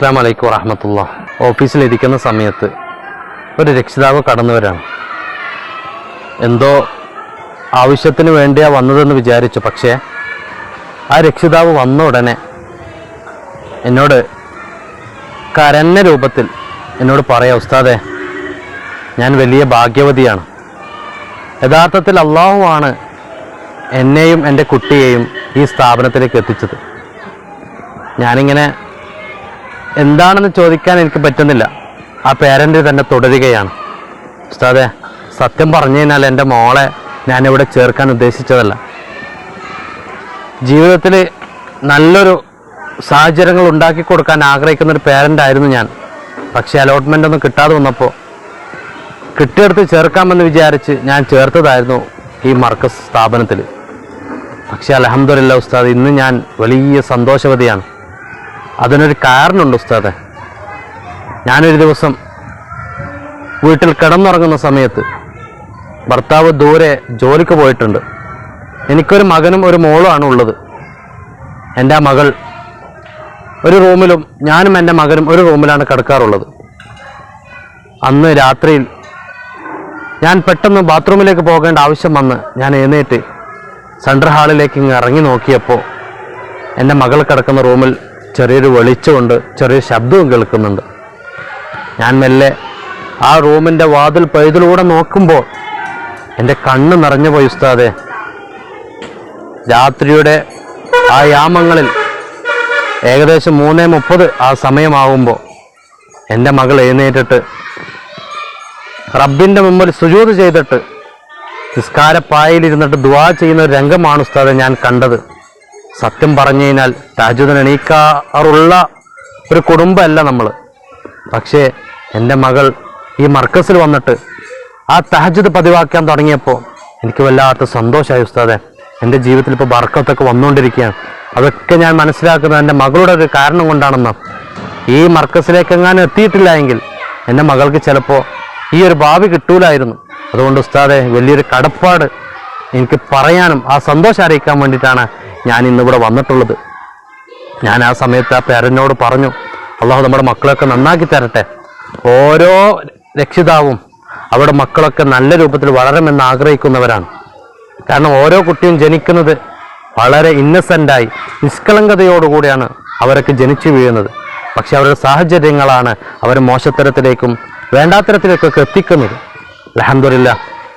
അസ്സാം വലൈക്കും വറഹമത്തുള്ള ഓഫീസിലിരിക്കുന്ന സമയത്ത് ഒരു രക്ഷിതാവ് കടന്നു വരാണ് എന്തോ ആവശ്യത്തിന് വേണ്ടിയാ വന്നതെന്ന് വിചാരിച്ചു. പക്ഷേ ആ രക്ഷിതാവ് വന്ന ഉടനെ എന്നോട് കരഞ്ഞ രൂപത്തിൽ എന്നോട് പറയാം ഉസ്താദെ ഞാൻ വലിയ ഭാഗ്യവതിയാണ്. യഥാർത്ഥത്തിൽ അള്ളാഹുവാണ് എന്നെയും എന്റെ കുട്ടിയെയും ഈ സ്ഥാപനത്തിലേക്ക് എത്തിച്ചത്. ഞാനിങ്ങനെ എന്താണെന്ന് ചോദിക്കാൻ എനിക്ക് പറ്റുന്നില്ല. ആ പേരന്റ് തന്നെ തുടരുകയാണ്. ഉസ്താദെ സത്യം പറഞ്ഞു കഴിഞ്ഞാൽ എന്റെ മോളെ ഞാനിവിടെ ചേർക്കാൻ ഉദ്ദേശിച്ചതല്ല. ജീവിതത്തിൽ നല്ലൊരു സാഹചര്യങ്ങൾ ഉണ്ടാക്കി കൊടുക്കാൻ ആഗ്രഹിക്കുന്ന ഒരു പേരന്റ് ആയിരുന്നു ഞാൻ. പക്ഷേ അലോട്ട്മെന്റ് ഒന്നും കിട്ടാതെ വന്നപ്പോൾ കിട്ടിയെടുത്ത് ചേർക്കാമെന്ന് വിചാരിച്ച് ഞാൻ ചേർത്തതായിരുന്നു ഈ മർക്കസ് സ്ഥാപനത്തിൽ. പക്ഷേ അലഹമ്മദില്ല ഉസ്താദ് ഇന്ന് ഞാൻ വലിയ സന്തോഷവതിയാണ്. അതിനൊരു കാരണമുണ്ട് ഉസ്താദെ. ഞാനൊരു ദിവസം വീട്ടിൽ കിടന്നുറങ്ങുന്ന സമയത്ത് ഭർത്താവ് ദൂരെ ജോലിക്ക് പോയിട്ടുണ്ട്. എനിക്കൊരു മകനും ഒരു മോളുമാണ് ഉള്ളത്. എന്റെ മകൾ ഒരു റൂമിലും ഞാനും എന്റെ മകനും ഒരു റൂമിലാണ് കിടക്കാറുള്ളത്. അന്ന് രാത്രിയിൽ ഞാൻ പെട്ടെന്ന് ബാത്റൂമിലേക്ക് പോകേണ്ട ആവശ്യം വന്ന് ഞാൻ എഴുന്നേറ്റ് സെൻട്രൽ ഹാളിലേക്ക് ഇറങ്ങി നോക്കിയപ്പോൾ എന്റെ മകൾ കിടക്കുന്ന റൂമിൽ ചെറിയൊരു വെളിച്ചമുണ്ട് ചെറിയ ശബ്ദവും കേൾക്കുന്നുണ്ട്. ഞാൻ മെല്ലെ ആ റൂമിന്റെ വാതിൽ പഴുതിലൂടെ നോക്കുമ്പോൾ എന്റെ കണ്ണ് നിറഞ്ഞു പോയി ഉസ്താദെ. രാത്രിയുടെ ആ യാമങ്ങളിൽ ഏകദേശം മൂന്നേ മുപ്പത് ആ സമയമാകുമ്പോൾ എന്റെ മകൾ എഴുന്നേറ്റിട്ട് റബ്ബിന്റെ മുമ്പിൽ സുജൂത് ചെയ്തിട്ട് നിസ്കാരപ്പായയിലിരുന്നിട്ട് ദുവാ ചെയ്യുന്ന ഒരു രംഗമാണ് ഉസ്താദെ ഞാൻ കണ്ടത്. സത്യം പറഞ്ഞു കഴിഞ്ഞാൽ താജുദിന് എണീക്കാറുള്ള ഒരു കുടുംബമല്ല നമ്മൾ പക്ഷേ എന്റെ മകൾ ഈ മർക്കസിൽ വന്നിട്ട് ആ തഹജുദ് പതിവാക്കാൻ തുടങ്ങിയപ്പോൾ എനിക്ക് വല്ലാത്ത സന്തോഷമായി ഉസ്താദെ. എന്റെ ജീവിതത്തിൽ ഇപ്പോൾ ബർക്കത്തൊക്കെ വന്നുകൊണ്ടിരിക്കുകയാണ്. അതൊക്കെ ഞാൻ മനസ്സിലാക്കുന്നത് എന്റെ മകളുടെ ഒരു കാരണം കൊണ്ടാണെന്ന്. ഈ മർക്കസിലേക്ക് എങ്ങാനും എത്തിയിട്ടില്ല എങ്കിൽ എന്റെ മകൾക്ക് ചിലപ്പോൾ ഈ ഒരു ഭാവി കിട്ടൂലായിരുന്നു. അതുകൊണ്ട് ഉസ്താദെ വലിയൊരു കടപ്പാട് എനിക്ക് പറയാനും ആ സന്തോഷം അറിയിക്കാൻ വേണ്ടിയിട്ടാണ് ഞാൻ ഇന്നിവിടെ വന്നിട്ടുള്ളത്. ഞാൻ ആ സമയത്ത് ആ പേരനോട് പറഞ്ഞു അള്ളാഹു നമ്മുടെ മക്കളൊക്കെ നന്നാക്കി തരട്ടെ. ഓരോ രക്ഷിതാവും അവരുടെ മക്കളൊക്കെ നല്ല രൂപത്തിൽ വളരണമെന്ന് ആഗ്രഹിക്കുന്നവരാണ്. കാരണം ഓരോ കുട്ടിയും ജനിക്കുന്നത് വളരെ ഇന്നസെന്റായി നിഷ്കളങ്കതയോടുകൂടിയാണ് അവരൊക്കെ ജനിച്ചു വീഴുന്നത്. പക്ഷെ അവരുടെ സാഹചര്യങ്ങളാണ് അവരെ മോശത്തരത്തിലേക്കും വേണ്ടാത്തരത്തിലേക്കൊക്കെ എത്തിക്കുന്നത്. അലഹമില്ല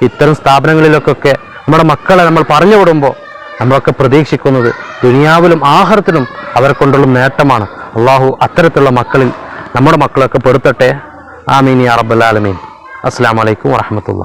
ഇത്തരം സ്ഥാപനങ്ങളിലൊക്കെ നമ്മുടെ മക്കളെ നമ്മൾ പറഞ്ഞു വിടുമ്പോൾ നമ്മളൊക്കെ പ്രതീക്ഷിക്കുന്നത് ദുനിയാവിലും ആഹാരത്തിലും അവരെ കൊണ്ടുള്ള നേട്ടമാണ്. അള്ളാഹു അത്തരത്തിലുള്ള മക്കളിൽ നമ്മുടെ മക്കളൊക്കെ പെടുത്തട്ടെ. ആമീൻ യാ റബ്ബൽ ആലമീൻ. അസ്സാം വലൈക്കും വാഹമത്തുള്ള